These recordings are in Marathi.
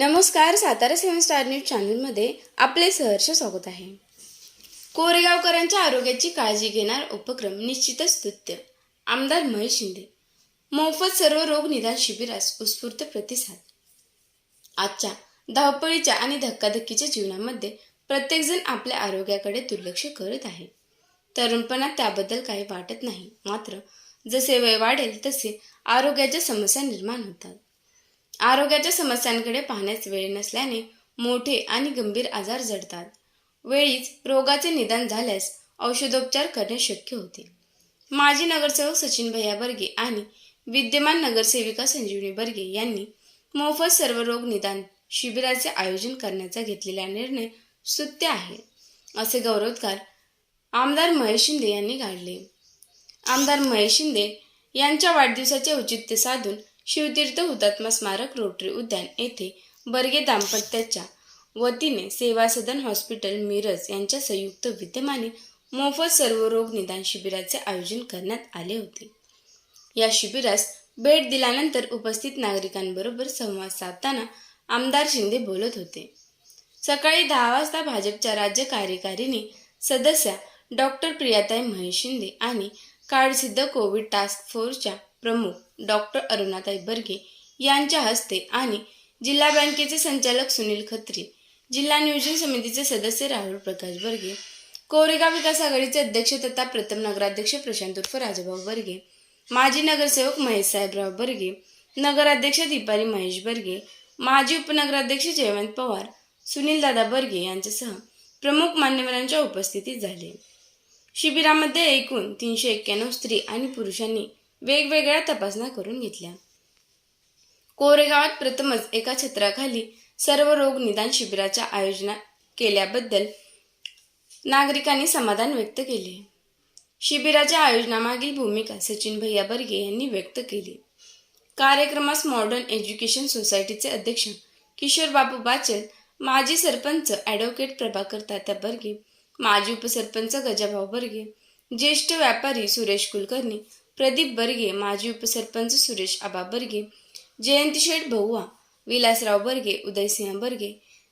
नमस्कार सातारा सेवन स्टार न्यूज चॅनलमध्ये आपले सहर्ष स्वागत आहे. कोरेगावकरांच्या आरोग्याची काळजी घेणार उपक्रम निश्चितच स्तुत्य आमदार महेश शिंदे. मोफत सर्व रोग निदान शिबिरास उत्स्फूर्त प्रतिसाद. आजच्या धावपळीच्या आणि धक्काधक्कीच्या जीवनामध्ये प्रत्येकजण आपल्या आरोग्याकडे दुर्लक्ष करत आहे. तरुणपणात त्याबद्दल काही वाटत नाही. मात्र जसे वय वाढेल तसे आरोग्याच्या समस्या निर्माण होतात. आरोग्याच्या समस्यांकडे पाहण्यास वेळ नसल्याने मोठे आणि गंभीर आजार जडतात. वेळीच रोगाचे निदान झाल्यास औषधोपचार करणे शक्य होते. माजी नगरसेवक सचिन भैया बर्गे आणि विद्यमान नगरसेविका संजीवनी बर्गे यांनी मोफत सर्व रोग निदान शिबिराचे आयोजन करण्याचा घेतलेला निर्णय स्तुत्य आहे असे गौरवोद्गार आमदार महेश शिंदे यांनी काढले आमदार महेश शिंदे यांच्या वाढदिवसाचे औचित्य साधून शिवतीर्थ हुतात्मा स्मारक रोटरी उद्यान येथे बर्गे दाम्पत्याच्या वतीने सेवा सदन हॉस्पिटल मिरज यांच्या संयुक्त विद्यमाने मोफत सर्व रोग निदान शिबिराचे आयोजन करण्यात आले होते. या शिबिरास भेट दिल्यानंतर उपस्थित नागरिकांबरोबर संवाद साधताना आमदार शिंदे बोलत होते. सकाळी दहा वाजता भाजपच्या राज्य कार्यकारिणी सदस्या डॉक्टर प्रियाताई महेश शिंदे आणि काळसिद्ध कोविड टास्क फोर्सच्या प्रमुख डॉक्टर अरुणाताई बर्गे यांच्या हस्ते आणि जिल्हा बँकेचे संचालक सुनील खत्री जिल्हा नियोजन समितीचे सदस्य राहुल प्रकाश बर्गे कोरेगाव विकास आघाडीचे अध्यक्ष तथा प्रथम नगराध्यक्ष प्रशांत उर्फ राजाभाऊ बर्गे माजी नगरसेवक महेश साहेबराव बर्गे नगराध्यक्ष दीपाली महेश बर्गे माजी उपनगराध्यक्ष जयवंत पवार सुनील दादा बर्गे यांच्यासह प्रमुख मान्यवरांच्या उपस्थितीत झाले. शिबिरामध्ये एकूण तीनशे एक्क्याण्णव स्त्री आणि पुरुषांनी वेगवेगळ्या तपासण्या करून घेतल्या. कोरेगावात प्रथमच एका छत्राखाली सर्व रोग निदान शिबिराच्या आयोजना केल्याबद्दल नागरिकांनी समाधान व्यक्त केले. शिबिराच्या आयोजनामागील भूमिका सचिन भैया बर्गे यांनी व्यक्त केली. कार्यक्रमास मॉडर्न एज्युकेशन सोसायटीचे अध्यक्ष किशोर बापू बाचल माजी सरपंच ॲडव्होकेट प्रभाकर तात्या बर्गे माजी उपसरपंच गजाभाऊ बर्गे ज्येष्ठ व्यापारी सुरेश कुलकर्णी प्रदीप बर्गे माजी उपसरपंच सुरेश आबा बर्गे जयंती शेठ भौवा विलासराव बर्गे उदयसिंह बर्गे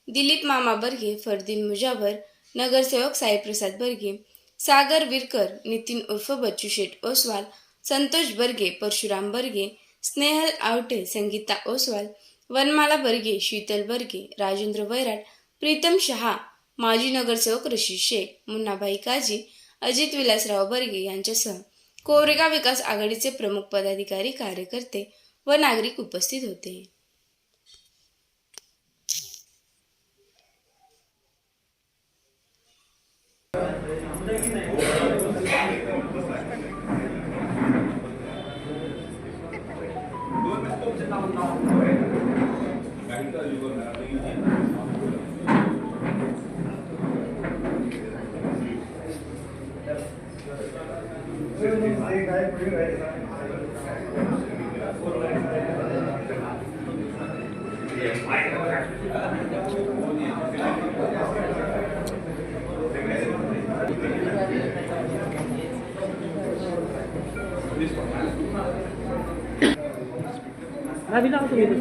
दिलीप मामा बर्गे फरदीन मुजावर नगरसेवक साईप्रसाद बर्गे सागर विरकर नितीन उर्फ बच्चू शेठ ओसवाल संतोष बर्गे परशुराम बर्गे स्नेहल आवटे संगीता ओसवाल वनमाला बर्गे शीतल बर्गे राजेंद्र वैराट प्रीतम शहा माजी नगरसेवक रशीद शेख मुन्नाभाई काजी अजित विलासराव बर्गे यांच्यासह कोरेगाव विकास आघाडीचे प्रमुख पदाधिकारी कार्यकर्ते व नागरिक उपस्थित होते. Ha bir altı mıydı?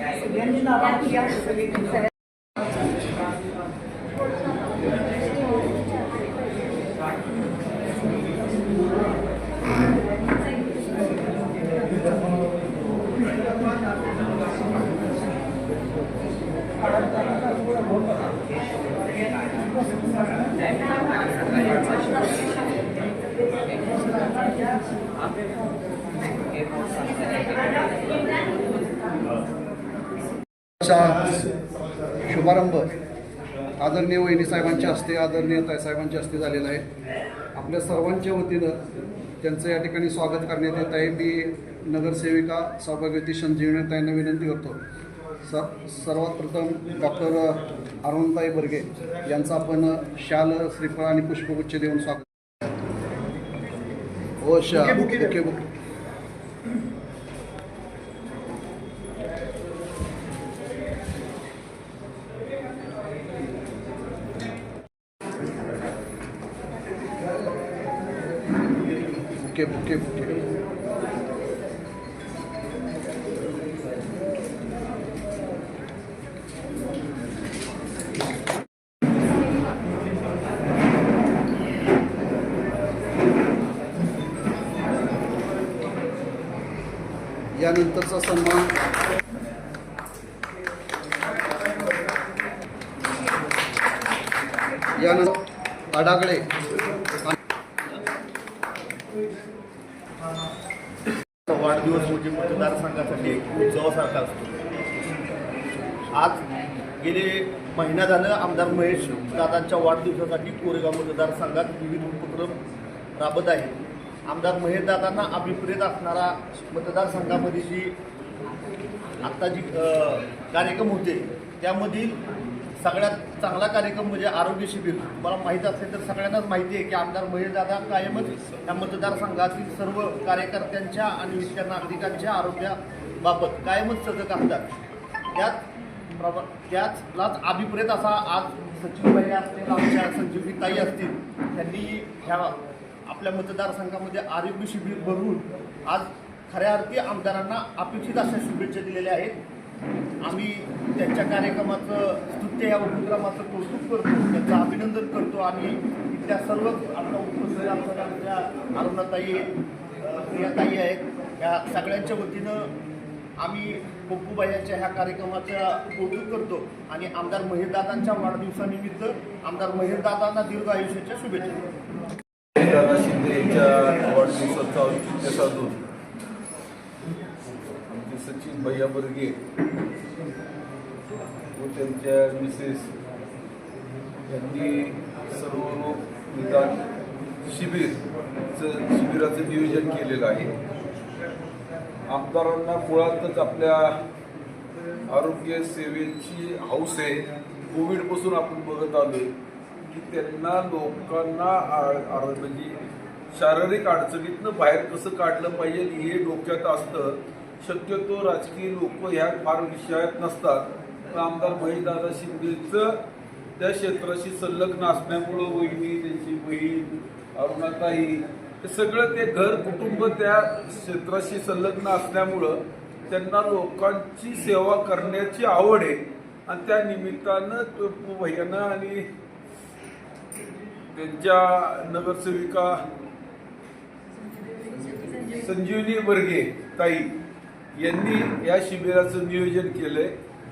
Yani, yani, शुभारंभ आदरणीय वहिनी साहेबांच्या हस्ते आदरणीय ताई साहेबांच्या हस्ते झालेला आहे. आपल्या सर्वांच्या वतीनं त्यांचं या ठिकाणी स्वागत करण्यात येत आहे. मी नगरसेविका सौभाग्यवती संजीवनी ताईंना विनंती करतो. स सर्वात प्रथम डॉक्टर अरुणताई बर्गे यांचा आपण शाल श्रीफळ आणि पुष्पगुच्छ देऊन स्वागत Poxa, buque, buque, buque. Buque, buque, buque. त्यानंतरचा सन्मान. यानंतर अडागळे वाढदिवस म्हणजे मतदारसंघासाठी एक उत्सवासारखा असतो. आज गेले महिना झालं आमदार महेश दादांच्या वाढदिवसासाठी कोरेगाव मतदारसंघात विविध उपक्रम राबत आहे आमदार महेरदादांना अभिप्रेत असणारा मतदारसंघामध्ये जी आत्ता जी कार्यक्रम होते त्यामधील सगळ्यात चांगला कार्यक्रम म्हणजे आरोग्य शिबिर. मला माहीत असेल तर सगळ्यांनाच माहिती आहे की आमदार महेरदादा कायमच या मतदारसंघातील सर्व कार्यकर्त्यांच्या आणि इथल्या नागरिकांच्या आरोग्याबाबत कायमच सजग असतात. त्याच प्रभा त्याचलाच अभिप्रेत असा आज सचिवबाई असतील आमच्या संजीवनी ताई असतील त्यांनी ह्या आपल्या मतदारसंघामध्ये आरोग्य शिबिर भरून आज खऱ्या अर्थी आमदारांना अपेक्षित अशा शुभेच्छा दिलेल्या आहेत. आम्ही त्यांच्या कार्यक्रमाचं स्तुत्य या उपक्रमाचं कौतुक करतो त्यांचं अभिनंदन करतो आणि इथल्या सर्वच आपल्या उपस्थित आमच्या अरुणाताई प्रियाताई आहेत. या सगळ्यांच्या वतीनं आम्ही पप्पूबाईच्या ह्या कार्यक्रमाचं कौतुक करतो आणि आमदार महेशदादांच्या वाढदिवसानिमित्त आमदार महेशदादांना दीर्घ आयुष्याच्या शुभेच्छा देतो दादा शिंदे यांच्या वाढदिवसाचा औचित्य साधून आमचे सचिन भैया बर्गे व त्यांच्या मिसेस यांनी सर्व निदान शिबिरचं शिबिराचं नियोजन केलेलं आहे. आमदारांना मुळातच आपल्या आरोग्य सेवेची हौस आहे. कोविडपासून आपण बघत आलोय. की त्यांना लोकांना आ- म्हणजे शारीरिक अडचणीतनं बाहेर कसं काढलं पाहिजे हे डोक्यात असतं. शक्यतो राजकीय लोक ह्या फार विषयात नसतात. आमदार महेशदादा शिंदेचं त्या क्षेत्राशी संलग्न असल्यामुळं वहिनी त्यांची बहीण अरुणाताई हे सगळं ते घर कुटुंब त्या क्षेत्राशी संलग्न असल्यामुळं त्यांना लोकांची सेवा करण्याची आवड आहे. आणि त्या निमित्तानं तो भैयानं आणि त्यांच्या नगरसेविका संजीवनी वर्गे ताई यांनी या शिबिराचं नियोजन केलंय.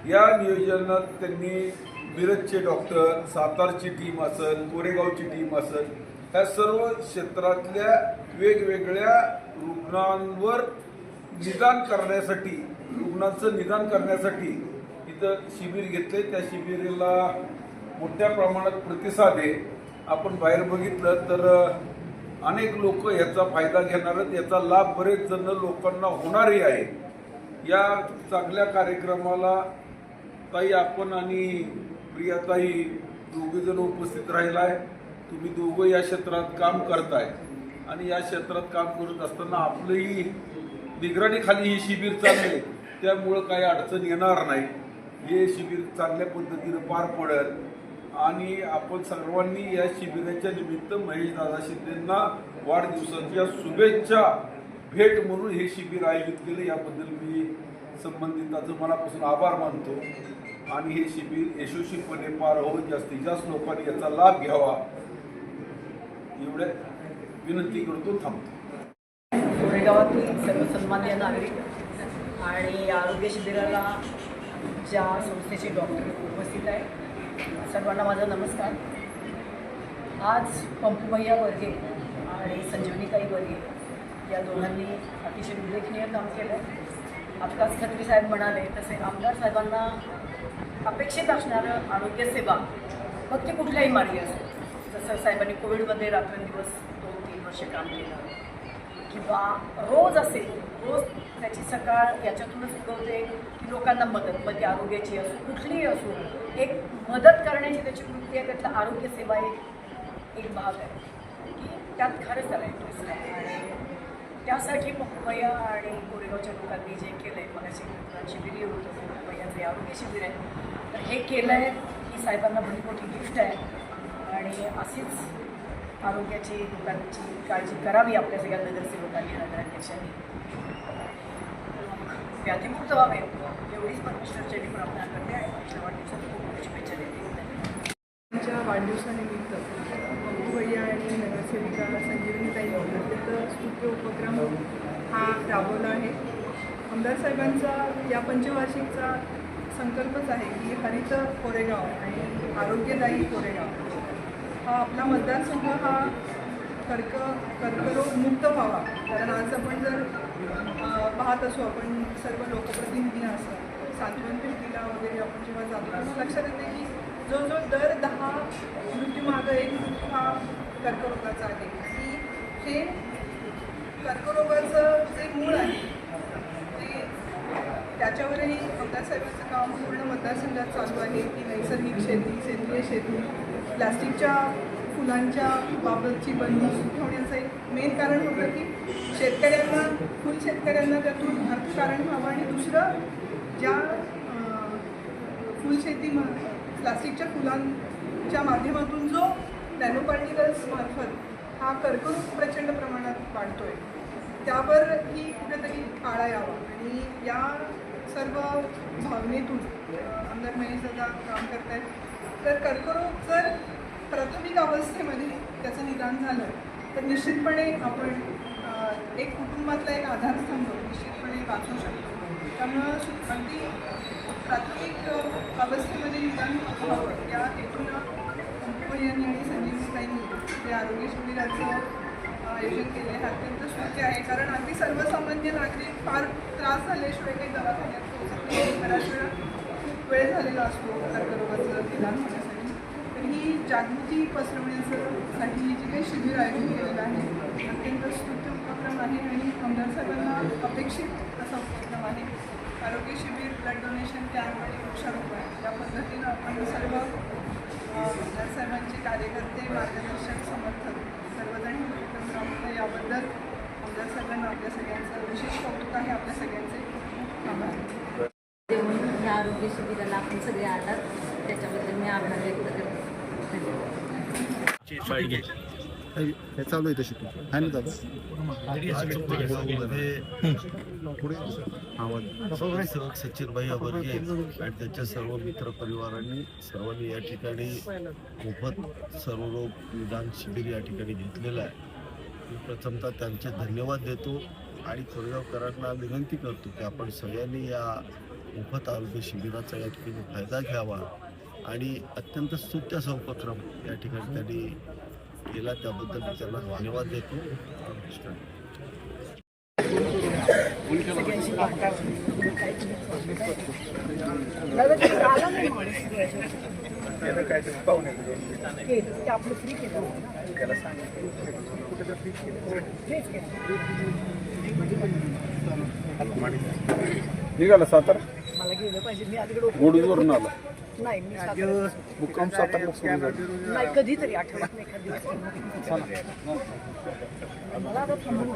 या नियोजनात त्यांनी मिरजचे डॉक्टर सातारची टीम असेल कोरेगावची टीम असेल ह्या सर्व क्षेत्रातल्या वेगवेगळ्या रुग्णांवर निदान करण्यासाठी रुग्णांचं निदान करण्यासाठी इथं शिबिर घेतले त्या शिबिराला मोठ्या प्रमाणात प्रतिसाद आहे. आपण बाहेर बघितलं तर अनेक लोक याचा फायदा घेणार आहेत. याचा लाभ बरेच जण लोकांना होणारही आहे या चांगल्या कार्यक्रमाला ताई आपण आणि प्रियाताई दोघेजण उपस्थित राहिला आहे. तुम्ही दोघं या क्षेत्रात काम करताय. आणि या क्षेत्रात काम करत असताना आपलंही निगराणीखाली ही शिबिर चालले त्यामुळं काही अडचण येणार नाही. हे शिबिर चांगल्या पद्धतीनं पार पडत आणि आपण सर्वांनी या शिबिराच्या निमित्त महेश दादा शिंदेंना वाढदिवसाच्या शुभेच्छा भेट म्हणून हे शिबिर आयोजित केलं. याबद्दल मी संबंधिताचं मनापासून आभार मानतो. आणि हे शिबिर यशस्वीपणे पार होऊन जास्तीत जास्त लोकांनी याचा लाभ घ्यावा. एवढे विनंती करतो. थांबतो. कोरेगावातील सर्व सन्मान्य नागरिक आणि आरोग्य शिबिराला ज्या संस्थेचे डॉक्टर उपस्थित आहे सर्वांना माझा नमस्कार. आज पंपूभैया वर्गे आणि संजीवनीताई वर्गे या दोघांनी अतिशय उल्लेखनीय काम केलं आहे आत्ताच खत्री साहेब म्हणाले तसे आमदार साहेबांना अपेक्षित असणारं आरोग्यसेवा मग ती कुठल्याही मार्गी असो. जसं साहेबांनी कोविडमध्ये रात्रंदिवस दोन तीन वर्ष काम केलं किंवा रोज असेल रोज त्याची सकाळ याच्यातूनच उगवते की लोकांना मदत मग ती आरोग्याची असो कुठलीही असो एक मदत करण्याची त्याची वृत्ती आहे त्यातला आरोग्यसेवा एक एक भाग आहे. की त्यात खरंच त्याला इंटरेस्ट आहे. आणि त्यासाठी पप्पया आणि कोरेगावच्या लोकांनी जे केलं आहे मग शिबिर होतं पप्पयाचं आरोग्य शिबिर आहे. तर हे केलं आहे ही साहेबांना भली मोठी गिफ्ट आहे. आणि अशीच आरोग्याची लोकांची काळजी करावी आपल्या सगळ्या नगरसेवकांनी नगराध्यक्षांनी. व्याधीमुक्त व्हावे एवढीच परमेश्वरच्या मी प्रार्थना करते आणि माझ्या वाढदिवसात खूप खूप शुभेच्छा देते. त्यांच्या वाढदिवसानिमित्त बंधू भैया आणि नगरसेविका संजीवनीताई अत्यंत स्तुत्य उपक्रम हा राबवला आहे. आमदार साहेबांचा या पंचवार्षिकचा संकल्पच आहे की हरित कोरेगाव आणि आरोग्यदायी कोरेगाव हा आपला मतदारसंघ हा कर्क कर्करोग मुक्त व्हावा. कारण आज आपण जर पाहत असू आपण सर्व लोकप्रतिनिधी असं. सांत्वन भेटीला वगैरे आपण जेव्हा जातो तेव्हा लक्षात येते की जो जो दर दहा मृत्यूमागं एक मृत्यू हा कर्करोगाचा आहे. की हे कर्करोगाचं जे मूळ आहे ते त्याच्यावरही मतदारसाहेबांचं काम पूर्ण मतदारसंघात चालू आहे की नैसर्गिक शेती सेंद्रिय शेती प्लास्टिकच्या फुलांच्या बाबतची बंदी ठेवण्याचं एक मेन कारण होतं की शेतकऱ्यांना फुल शेतकऱ्यांना त्यातून अर्थकारण व्हावं आणि दुसरं ज्या फुलशेती प्लास्टिकच्या फुलांच्या माध्यमातून जो नॅनोपार्टिकल्स मार्फत हा कर्करोग प्रचंड प्रमाणात वाढतोय त्यावरही कुठेतरी आळा यावा. आणि या सर्व भावनेतून आमदार महेश दादा काम करतायत तर कर्करोग जर प्राथमिक अवस्थेमध्ये त्याचं निदान झालं तर निश्चितपणे आपण एक कुटुंबातला एक आधारस्तंभ निश्चितपणे वाचू शकतो. त्यामुळं अगदी प्राथमिक अवस्थेमध्ये निदान व्हावं. या हेतूनं कुंकुम यांनी आणि संजीवताईंनी जे आरोग्य शिबिराचं आयोजन केले हे अत्यंत शक्य आहे. कारण अगदी सर्वसामान्य नागरिक फार त्रास झाल्याशिवाय काही दवाखान्यात पोहोचत बऱ्याच वेळा खूप वेळ झालेला असतो कर्करोगाचं निदान होण्यासाठी. तर ही जागृती पसरवण्यासाठी जी काही शिबिर आयोजित केलेलं आहे अत्यंत स्तुत्य उपक्रम आहे आणि आमदार साहेबांना अपेक्षित असा उपक्रम आहे. आरोग्य शिबिर ब्लड डोनेशन कॅम्प आणि वृक्षारोपण या पद्धतीनं आपण सर्व आमदार साहेबांचे कार्यकर्ते मार्गदर्शक समर्थक सर्वजण हे उपक्रम राबवतो. याबद्दल आमदार साहेबांना आपल्या सगळ्यांचं विशेष कौतुक आहे. आपल्या सगळ्यांचे आभार. देऊन या आरोग्य शिबिराला आपण सगळे आलात त्याच्याबद्दल मी आभार व्यक्त करते. धन्यवाद. हे चालू आहे तशी आहे ना दादा सेवक सचिनभाई अबर्गे आणि त्यांच्या सर्व मित्र परिवारांनी सर्वांनी या ठिकाणी मोफत सर्व लोक निदान शिबिर या ठिकाणी घेतलेलं आहे मी प्रथमतः त्यांचे धन्यवाद देतो आणि कोरेगावकरांना विनंती करतो की आपण सगळ्यांनी या मोफत आरोग्य शिबिराचा या ठिकाणी फायदा घ्यावा आणि अत्यंत स्तुत्य उपक्रम या ठिकाणी त्यांनी केला त्याबद्दल मी त्यांना धन्यवाद देतो. निघाला सातारा? गेलं पाहिजे. मी आला. नाही मी सातारा- मुक्काम सातारा सुरू झाला. नाही कधीतरी आठवड्यात नाही एखाद दिवस मला आता थांबून